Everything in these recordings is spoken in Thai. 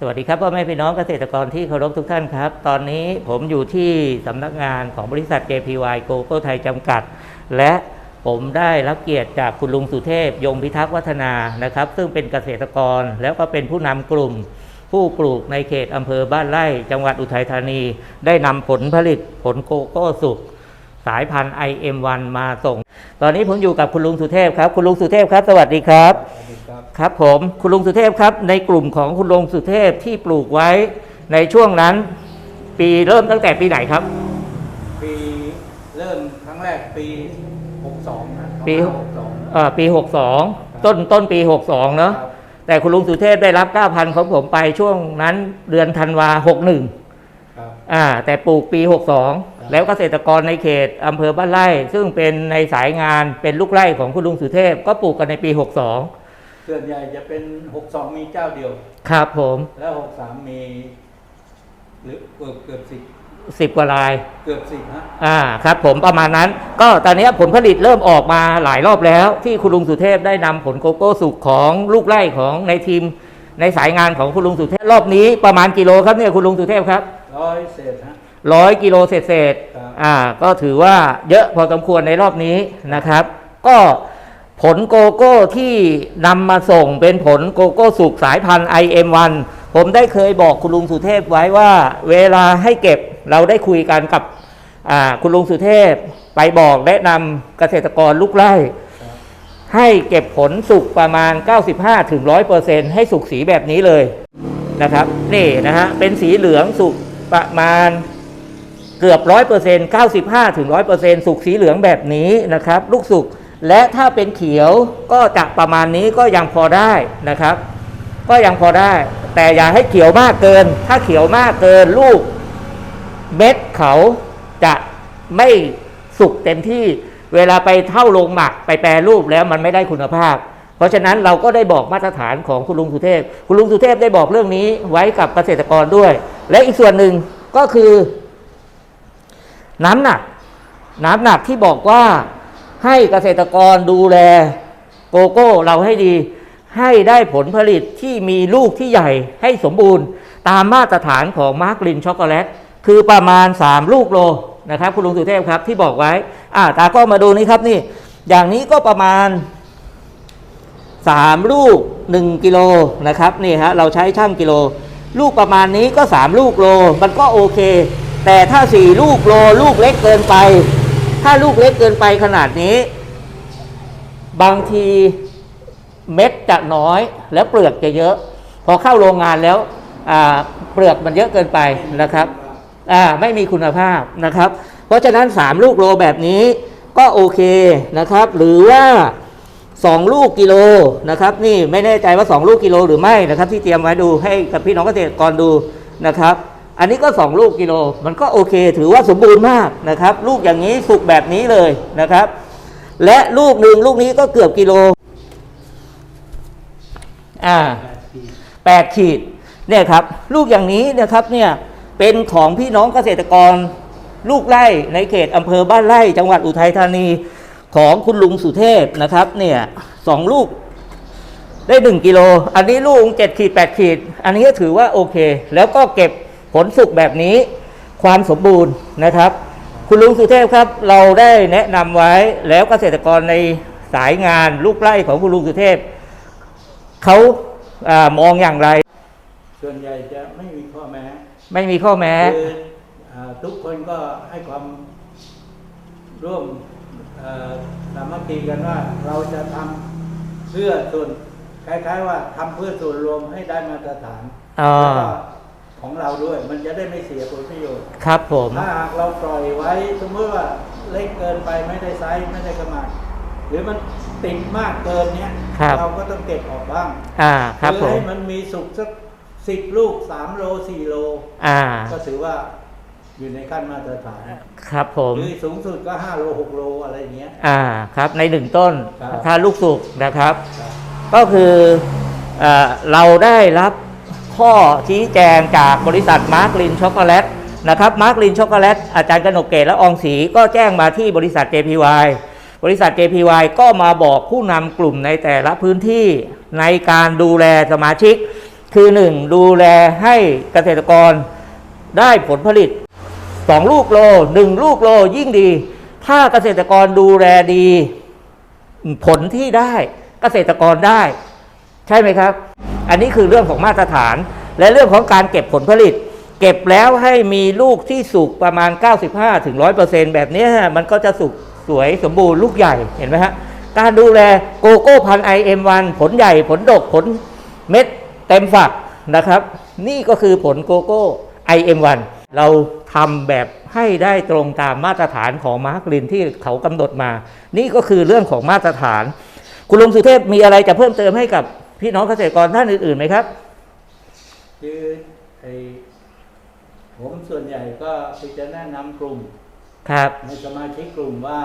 สวัสดีครับพ่อแม่พี่น้องเกษตรกรที่เคารพทุกท่านครับ ตอนนี้ผมอยู่ที่สำนักงานของบริษัท JPY g o g o ไทยจำกัด และผมได้รับเกียรติจากคุณลุงสุเทพ ยงพิทักษ์วัฒนานะครับ ซึ่งเป็นเกษตรกรแล้วก็เป็นผู้นำกลุ่ม ผู้ปลูกในเขตอำเภอบ้านไร่ จังหวัดอุทัยธานี ได้นำผลผลิตผลโกโก้สุกสายพันธุ์ IM1 มาส่ง ตอนนี้ผมอยู่กับคุณลุงสุเทพครับ คุณลุงสุเทพครับ สวัสดีครับ ครับครับผมคุณลุงสุเทพครับ ในกลุ่มของคุณลุงสุเทพที่ปลูกไว้ในช่วงนั้น ปีเริ่มตั้งแต่ปีไหนครับ ปีเริ่มครั้งแรกปี 62นะปี 62 เอ่อปี 62 ต้นต้นปี 62 เนาะครับแต่คุณลุงสุเทพได้รับ 9,000 ของผมไปช่วงนั้นเดือนธันวา 61 ครับอ่า แต่ปลูกปี 62 แล้วเกษตรกรในเขตอำเภอบ้านไร่ ซึ่งเป็นในสายงานเป็นลูกไร่ของคุณลุงสุเทพก็ปลูกกันในปี 62 ส่วนใหญ่จะเป็น62มีเจ้าเดียว ครับผมแล้ว63มีหรือเกือบเกือบสิบ10กว่าลาย เกือบสิบฮะอ่าครับผมประมาณนั้น ก็ตอนนี้ผลผลิตเริ่มออกมาหลายรอบแล้ว ที่คุณลุงสุเทพได้นำผลโกโก้สุกของลูกไร่ของในทีม ในสายงานของคุณลุงสุเทพรอบนี้ประมาณกิโลครับเนี่ยคุณลุงสุเทพครับ ร้อยเศษฮะ ร้อยกิโลเศษเศษๆครับ อ่า ก็ถือว่าเยอะพอสมควรในรอบนี้นะครับ ก็ ผลโกโก้ที่นำมาส่งเป็นผลโกโก้สุกสายพันธุ์ IM1 ผมได้เคยบอกคุณลุงสุเทพไว้ว่า เวลาให้เก็บเราได้คุยกันกับคุณลุงสุเทพไปบอกแนะนำเกษตรกรลูกไร่ ให้เก็บผลสุกประมาณ 95ถึง100%ให้สุกสีแบบนี้เลยนะครับนี่นะฮะเป็นสีเหลืองสุกประมาณเกือบร้อยเปอร์เซ็นต์เก้าสิบห้าถึงร้อยเปอร์เซ็นต์สุกสีเหลืองแบบนี้นะครับ ลูกสุก และถ้าเป็นเขียวก็จะประมาณนี้ก็ยังพอได้นะครับ ก็ยังพอได้ แต่อย่าให้เขียวมากเกิน ถ้าเขียวมากเกินลูก เม็ดเขาจะไม่สุกเต็มที่เวลาไปเท่าโรงหมักไปแปรรูปแล้วมันไม่ได้คุณภาพ เพราะฉะนั้นเราก็ได้บอกมาตรฐานของคุณลุงสุเทพ คุณลุงสุเทพได้บอกเรื่องนี้ไว้กับเกษตรกรด้วย และอีกส่วนหนึ่งก็คือ น้ำหนัก น้ำหนักที่บอกว่า ให้เกษตรกรดูแลโกโก้เราให้ดี ให้ได้ผลผลิตที่มีลูกที่ใหญ่ให้สมบูรณ์ ตามมาตรฐานของมาร์กลินช็อกโกแลตคือประมาณ 3 ลูกโลนะครับ คุณลุงสุเทพครับที่บอกไว้อ่าตาก็มาดูนี่ครับนี่ อย่างนี้ก็ประมาณ 3 ลูก 1 กิโลนะครับนี่ฮะเราใช้ช่างกิโล ลูกประมาณนี้ก็ 3 ลูกโล มันก็โอเค แต่ถ้า 4 ลูกโล ลูกเล็กเกินไป ถ้าลูกเล็กเกินไปขนาดนี้ บางทีเม็ดจะน้อยแล้วเปลือกจะเยอะ พอเข้าโรงงานแล้วเปลือกมันเยอะเกินไปนะครับไม่มีคุณภาพนะครับ เพราะฉะนั้น 3 ลูกโลแบบนี้ก็โอเคนะครับ หรือว่า 2 ลูกกิโลนะครับ นี่ไม่แน่ใจว่า 2 ลูกกิโลหรือไม่นะครับ ที่เตรียมไว้ดูให้กับพี่น้องเกษตรกรดูนะครับ อันนี้ก็ 2 ลูกกิโล มันก็โอเค ถือว่าสมบูรณ์มากนะครับ ลูกอย่างนี้สุกแบบนี้เลยนะครับ และลูกหนึ่งลูกนี้ก็เกือบกิโล อ่าแปดขีดเนี่ยครับ ลูกอย่างนี้นะครับเนี่ยเป็นของพี่น้องเกษตรกร ลูกไร่ในเขตอำเภอบ้านไร่ จังหวัดอุทัยธานีของคุณลุงสุเทพนะครับเนี่ยสองลูกได้หนึ่งกิโล อันนี้ลูกเจ็ดขีดแปดขีด อันนี้ก็ถือว่าโอเค แล้วก็เก็บ ผลสุกแบบนี้ความสมบูรณ์นะครับ คุณลุงสุเทพครับเราได้แนะนำไว้แล้วเกษตรกรในสายงานลูกไร่ของคุณลุงสุเทพเขาอามองอย่างไร ส่วนใหญ่จะไม่มีข้อแม้ ไม่มีข้อแม้คืออ่าทุกคนก็ให้ความร่วมเอ่อสามัคคีกันว่าเราจะทำเพื่อส่วนคล้ายๆว่าทำเพื่อส่วนรวมให้ได้มาตรฐานอ่าแล้วก็ ของเราด้วย มันจะได้ไม่เสียผลประโยชน์ ครับผม ถ้าหากเราปล่อยไว้สมมติว่าเล็กเกินไปไม่ได้ไซส์ไม่ได้ขนาดหรือมันติดมากเกินเนี้ยครับ เราก็ต้องเก็บออกบ้างอ่า ครับหผอม ให้มันมีสุกสักสิบลูกสามโลสี่โล อ่า ก็ถือว่าอยู่ในขั้นมาตรฐานครับผม หรือสูงสุดก็ห้าโลหกโลอะไรอย่างเงี้ย อ่า ครับ ในหนึ่งต้นครับ ถ้าลูกสุกนะครับ ครับ ก็คือเออเราได้รับ ข้อชี้แจงจากบริษัทมาร์กลินช็อกโกแลตนะครับมาร์กลินช็อกโกแลตอาจารย์กนกเกตและองศรีก็แจ้งมาที่บริษัท JPY บริษัท JPY ก็มาบอกผู้นำกลุ่มในแต่ละพื้นที่ในการดูแลสมาชิก คือหนึ่งดูแลให้เกษตรกรได้ผลผลิตสองลูกโลหนึ่งลูกโลยิ่งดี ถ้าเกษตรกรดูแลดี ผลที่ได้เกษตรกรได้ ใช่ไหมครับ อันนี้คือเรื่องของมาตรฐาน และเรื่องของการเก็บผลผลิต เก็บแล้วให้มีลูกที่สุกประมาณ 95ถึง100%แบบนี้มันก็จะสุกสวยสมบูรณ์ลูกใหญ่เห็นไหมฮะการดูแลโกโก้พันไอเอ็มวันผลใหญ่ผลดกผลเม็ดเต็มฝักนะครับ นี่ก็คือผลโกโก้ IM1 เราทำแบบให้ได้ตรงตามมาตรฐานของมาร์กลินที่เขากำหนดมา นี่ก็คือเรื่องของมาตรฐาน คุณลุงสุเทพมีอะไรจะเพิ่มเติมให้กับ พี่น้องเกษตรกรท่านอื่นๆไหมครับ คือไอ้ผมส่วนใหญ่ก็คือจะแนะนำกลุ่มครับในสมาชิกกลุ่มว่า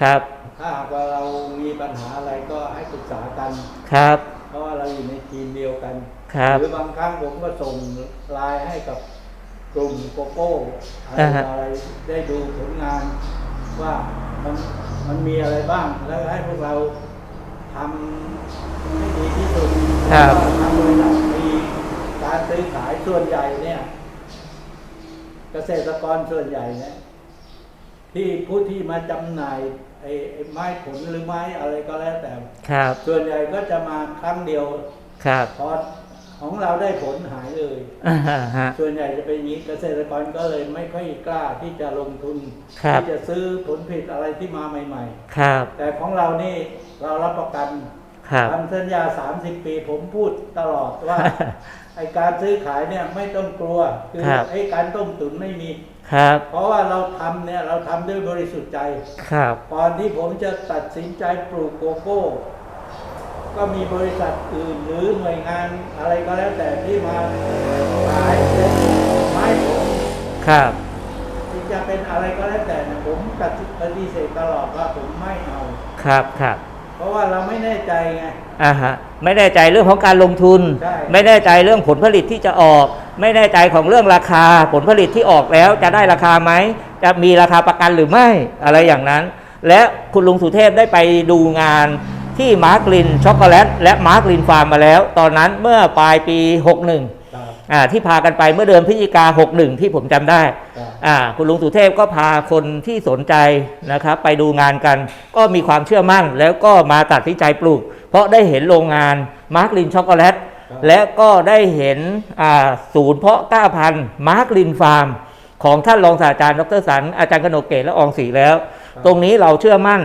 ครับ ถ้าหากว่าเรามีปัญหาอะไรก็ให้ปรึกษากันครับ เพราะว่าเราอยู่ในทีมเดียวกันครับหรือบางครั้งผมก็ส่งไลน์ให้กับกลุ่มโกโก้อะไรอ่าฮะอะไรได้ดูผลงานว่ามันมันมีอะไรบ้างแล้วให้พวกเรา ทำให้ดีที่สุดครับแล้วก็ทำบริษัทมีการซื้อขายส่วนใหญ่เนี่ย เกษตรกรส่วนใหญ่เนี่ยที่ผู้ที่มาจำหน่ายไอ้ไอ้ไม้ผลหรือไม้อะไรก็แล้วแต่ ครับ ส่วนใหญ่ก็จะมาครั้งเดียว ครับพอ ของเราได้ผลหายเลยอ่าฮะฮะส่วนใหญ่จะเป็นอย่างนี้เกษตรกรก็เลยไม่ค่อยกล้าที่จะลงทุนครับที่จะซื้อผลผลิตอะไรที่มาใหม่ครับๆแต่ของเรานี่เรารับประกันครับทำสัญญา 30 ปีผมพูดตลอดว่าไอการซื้อขายเนี่ยไม่ต้องกลัว คือครับไอการต้มตุ๋นไม่มีครับ เพราะว่าเราทำเนี่ยเราทำด้วยบริสุทธิ์ใจ ครับก่อนที่ผมจะตัดสินใจปลูกโกโก้ ก็มีบริษัทอื่นหรือหน่วยงานอะไรก็แล้วแต่ที่มาขายเป็นไม้ผมครับที่จะเป็นอะไรก็แล้วแต่เนี่ยผมปฏิเสธตลอดว่าผมไม่เอา ครับครับ เพราะว่าเราไม่แน่ใจไงอ่าฮะไม่แน่ใจเรื่องของการลงทุนใช่ไม่แน่ใจเรื่องผลผลิตที่จะออก ไม่แน่ใจของเรื่องราคาผลผลิตที่ออกแล้วจะได้ราคาไหมจะมีราคาประกันหรือไม่อะไรอย่างนั้น และคุณลุงสุเทพได้ไปดูงาน ที่มาร์กลินช็อกโกแลตและมาร์กลินฟาร์มมาแล้ว ตอนนั้นเมื่อปลายปี 61ครับอ่าที่พากันไปเมื่อเดือนพฤศจิกา 61 ที่ผมจำได้ครับอ่าคุณลุงสุเทพก็พาคนที่สนใจนะครับไปดูงานกัน ก็มีความเชื่อมั่น แล้วก็มาตัดสินใจปลูก เพราะได้เห็นโรงงานมาร์กลินช็อกโกแลตครับและก็ได้เห็นอ่าศูนย์เพาะกล้าพันธุ์มาร์กลินฟาร์มของท่านรองศาสตราจารย์ดรสันอาจารย์กนกเกตและอองศรีแล้ว ตรงนี้เราเชื่อมั่น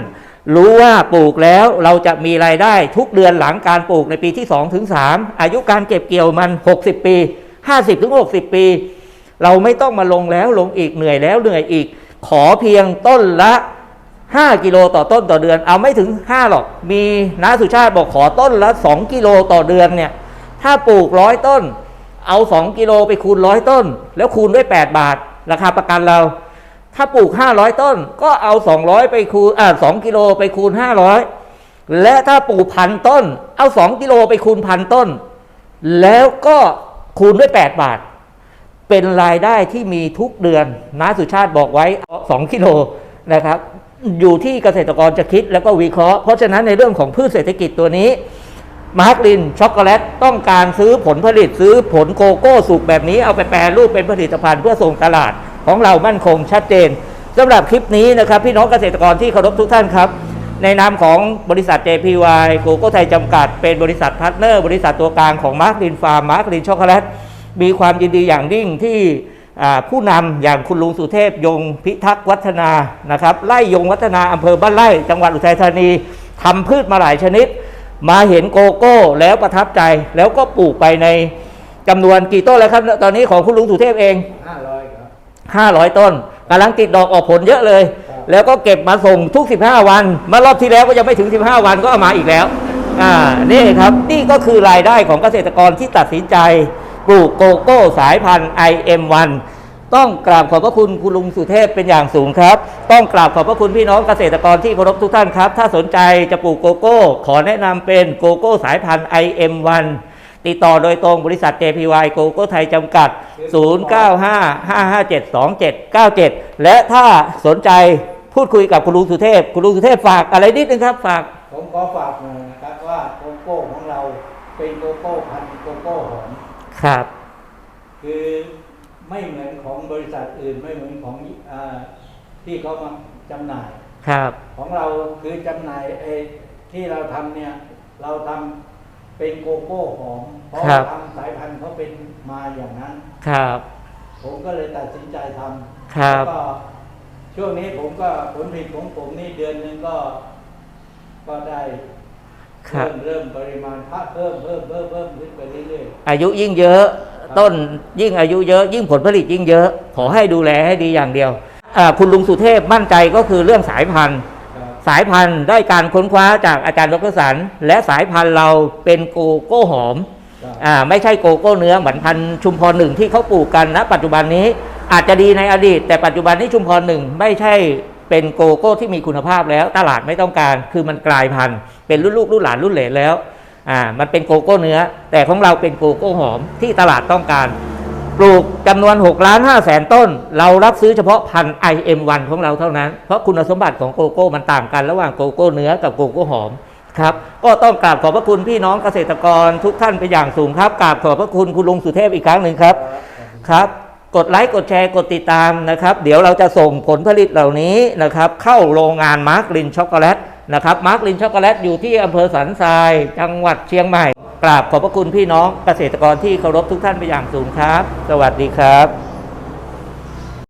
รู้ว่าปลูกแล้วเราจะมีรายได้ทุกเดือนหลังการปลูกในปีที่2ถึง3อายุการเก็บเกี่ยวมัน 60 ปี 50ถึง60 ปี เราไม่ต้องมาลงแล้วลงอีกเหนื่อยแล้วเหนื่อยอีก ขอเพียงต้นละ 5 กิโลต่อต้นต่อเดือน เอาไม่ถึง 5 หรอก มีนาสุชาติบอกขอต้นละ 2 กิโลต่อเดือนเนี่ยถ้าปลูกร้อยต้น เอา 2 กิโลไปคูณร้อยต้น แล้วคูณด้วย 8 บาท ราคาประกันเรา ถ้าปลูก 500 ต้นก็เอา 200 ไปคูณอ่า2กิโลไปคูณ 500 และถ้าปลูกพันต้น เอา 2 กิโลไปคูณพันต้น แล้วก็คูณด้วย 8 บาท เป็นรายได้ที่มีทุกเดือนน้าสุชาติบอกไว้ 2 กิโลนะครับ อยู่ที่เกษตรกรจะคิดแล้วก็วิเคราะห์ เพราะฉะนั้นในเรื่องของพืชเศรษฐกิจตัวนี้มาร์กลินช็อกโกแลตต้องการซื้อผลผลิตซื้อผลโกโก้สุกแบบนี้เอาไปแปรรูปเป็นผลิตภัณฑ์เพื่อส่งตลาด ของเรามั่นคงชัดเจนสำหรับคลิปนี้นะครับ พี่น้องเกษตรกรที่เคารพทุกท่านครับ ในนามของบริษัท JPY โกโก้ไทยจำกัด เป็นบริษัทพาร์ทเนอร์บริษัทตัวกลางของมาร์กลินฟาร์มมาร์กลินช็อกโกแลตมีความยินดีอย่างยิ่งที่ผู้นำอย่างคุณลุงสุเทพยงพิทักษ์วัฒนานะครับไล่ยงวัฒนาอำเภอบ้านไร่ จังหวัดอุทัยธานีทำพืชมาหลายชนิด มาเห็นโกโก้แล้วประทับใจแล้วก็ปลูกไปในจำนวนกี่ต้นแล้วครับ ตอนนี้ของคุณลุงสุเทพเอง 500ครับ500 ต้นกำลังติดดอกออกผลเยอะเลยครับแล้วก็เก็บมาส่งทุก 15 วันเมื่อรอบที่แล้วก็ยังไม่ถึง 15 วันก็เอามาอีกแล้วอ่านี่ครับนี่ก็คือรายได้ของเกษตรกรที่ตัดสินใจปลูกโกโก้สายพันธุ์ IM1 ต้องกราบขอบพระคุณคุณลุงสุเทพเป็นอย่างสูงครับ ต้องกราบขอบพระคุณพี่น้องเกษตรกรที่เคารพทุกท่านครับ ถ้าสนใจจะปลูกโกโก้ ขอแนะนำเป็นโกโก้สายพันธุ์ IM1 ติดต่อโดยตรงบริษัท JPY โกโก้ไทยจำกัด 0955572797 และถ้าสนใจพูดคุยกับคุณลุงสุเทพ คุณลุงสุเทพฝากอะไรนิดนึงครับ ฝาก ผมขอฝากหน่อยนะครับว่าโกโก้ของเราเป็นโกโก้พันธุ์โกโก้หอมครับ คือไม่เหมือนของบริษัทอื่นไม่เหมือนของอาที่เขามาจำหน่าย ครับ ของเราคือจำหน่ายไอ้ที่เราทำเนี่ย เราทำ เป็นโกโก้หอมเพราะครับ ทำสายพันธุ์เขาเป็นมาอย่างนั้น ครับ ผมก็เลยตัดสินใจทำครับ แล้วก็ช่วงนี้ผมก็ผลผลิตของผมนี่เดือนหนึ่งก็ ก็ได้ครับเริ่มเริ่มปริมาณพะเพิ่มเพิ่มเพิ่มเพิ่มขึ้นไปเรื่อย อายุยิ่งเยอะต้นยิ่งอายุเยอะ ยิ่งผลผลิตยิ่งเยอะ ขอให้ดูแลให้ดีอย่างเดียวอ่าคุณลุงสุเทพมั่นใจก็คือเรื่องสายพันธุ์ๆครับ สายพันธุ์ได้การค้นคว้าจากอาจารย์ดรสัน และสายพันธุ์เราเป็นโกโก้หอมครับอ่าไม่ใช่โกโก้เนื้อเหมือนพันธุ์ชุมพรหนึ่งที่เขาปลูกกันณปัจจุบันนี้อาจจะดีในอดีต แต่ปัจจุบันนี้ชุมพรหนึ่งไม่ใช่เป็นโกโก้ที่มีคุณภาพแล้ว ตลาดไม่ต้องการคือมันกลายพันธุ์ เป็นรุ่นลูกรุ่นหลานรุ่นเหลนแล้วอ่ามันเป็นโกโก้เนื้อ แต่ของเราเป็นโกโก้หอมที่ตลาดต้องการ ปลูกจำนวน6ล้าน5แสนต้น เรารับซื้อเฉพาะพันธุ์ IM1 ของเราเท่านั้น เพราะคุณสมบัติของโกโก้มันต่างกันระหว่างโกโก้เนื้อกับโกโก้หอมครับ ก็ต้องกราบขอบพระคุณพี่น้องเกษตรกรทุกท่านเป็นอย่างสูงครับกราบขอบพระคุณคุณลุงสุเทพอีกครั้งหนึ่งครับครับ กดไลค์กดแชร์กดติดตามนะครับ เดี๋ยวเราจะส่งผลผลิตเหล่านี้นะครับ เข้าโรงงานมาร์กลินช็อกโกแลตนะครับมาร์กลินช็อกโกแลตอยู่ที่อำเภอสันทราย จังหวัดเชียงใหม่ ราบขอบพระคุณพี่น้องเกษตรกรที่เคารพทุกท่านไปอย่างสูงครับ สวัสดีครับ